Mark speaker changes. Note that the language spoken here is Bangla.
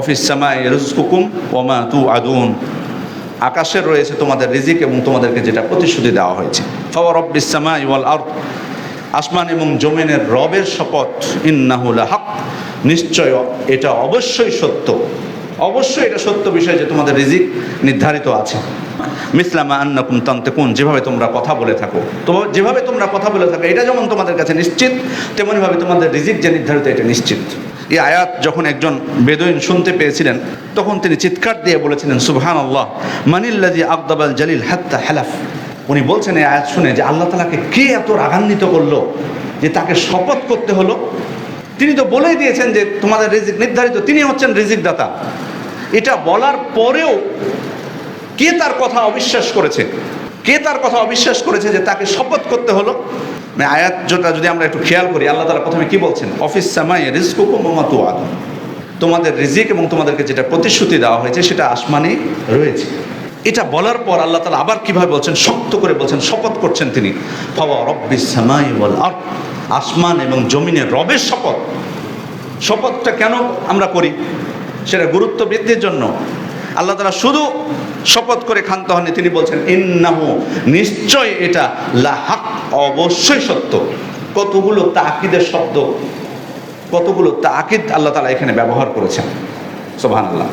Speaker 1: অফিস সামাই রুজকুকুম ওমা তু আদুন। আকাশের রয়েছে তোমাদের রিজিক এবং তোমাদেরকে যেটা প্রতিশ্রুতি দেওয়া হয়েছে। ফওয়ার রব্বিস সামাই ওয়াল আরদ। আসমান এবং জমিনের রবের শপথ ইন্নাহুল হক নিশ্চয় এটা অবশ্যই সত্য। অবশ্যই এটা সত্য বিষয় যে তোমাদের রিজিক নির্ধারিত আছে। মিসলামা আন্নাকুম তান্তেকুন, যেভাবে তোমরা কথা বলে থাকো। তো যেভাবে তোমরা কথা বলে থাকো, এটা যেমন তোমাদের কাছে নিশ্চিত তেমনইভাবে তোমাদের রিজিক যে নির্ধারিত, এটা নিশ্চিত। এই আয়াত যখন একজন বেদইন শুনতে পেয়েছিলেন, তখন তিনি চিৎকার দিয়ে বলেছিলেন সুবহান আল্লাহ মানিল্লাদি আকদাবাল জালিল হাত্তা হেলাফ। উনি বলছেন এই আয়াত শুনে যে আল্লাহ তালাকে কে এত রাগান্বিত করল যে তাকে শপথ করতে হলো? তিনি তো বলেই দিয়েছেন যে তোমাদের রিজিক নির্ধারিত তিনি হচ্ছেন রিজিক দাতা এটা বলার পরেও কে তার কথা অবিশ্বাস করেছে? কে তার কথা অবিশ্বাস করেছে যে তাকে শপথ করতে হলো? মানে আয়াত যেটা যদি আমরা একটু খেয়াল করি, আল্লাহ তালা প্রথমে কি বলছেন? অফিস সামাই রিজকুকুম ওয়া তুআদুন তোমাদের রিজিক এবং তোমাদেরকে যেটা প্রতিশ্রুতি দেওয়া হয়েছে, সেটা আসমানেই রয়েছে। এটা বলার পর আল্লাহ তালা আবার কীভাবে বলছেন? শক্ত করে বলছেন, শপথ করছেন তিনি। ফাওয়া রব্বিস সামাই আরদ। আসমান এবং জমিনের রবের শপথ। শপথটা কেন আমরা করি? সেটা গুরুত্ব বৃদ্ধির জন্য। আল্লাহ তালা শুধু শপথ করে ক্ষান্ত হননি, তিনি বলছেন, ইন্নাহু, নিশ্চয় এটা লাহাক, অবশ্যই সত্য। কতগুলো তাকিদের শব্দ, কতগুলো তাকিদ আল্লাহ তালা এখানে ব্যবহার করেছেন। সোহান আল্লাহ